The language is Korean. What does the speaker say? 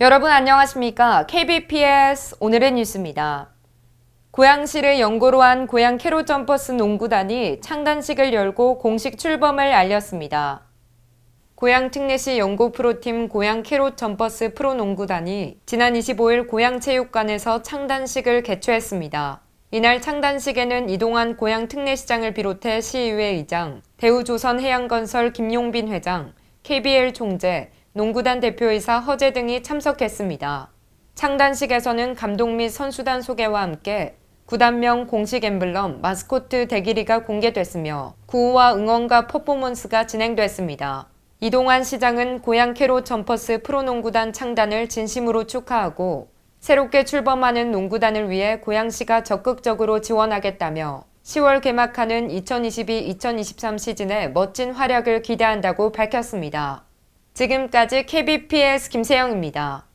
여러분 안녕하십니까? KBPS 오늘의 뉴스입니다. 고양시를 연고로 한 고양 캐롯 점퍼스 농구단이 창단식을 열고 공식 출범을 알렸습니다. 고양 특례시 연고 프로팀 고양 캐롯 점퍼스 프로 농구단이 지난 25일 고양 체육관에서 창단식을 개최했습니다. 이날 창단식에는 이동환 고양 특례시장을 비롯해 시의회 의장, 대우조선해양건설 김용빈 회장, KBL 총재, 농구단 대표이사 허재 등이 참석했습니다. 창단식에서는 감독 및 선수단 소개와 함께 구단명 공식 엠블럼 마스코트 대기리가 공개됐으며 구호와 응원가 퍼포먼스가 진행됐습니다. 이동환 시장은 고양 캐롯 점퍼스 프로농구단 창단을 진심으로 축하하고 새롭게 출범하는 농구단을 위해 고양시가 적극적으로 지원하겠다며 10월 개막하는 2022-2023 시즌에 멋진 활약을 기대한다고 밝혔습니다. 지금까지 KBPS 김세영입니다.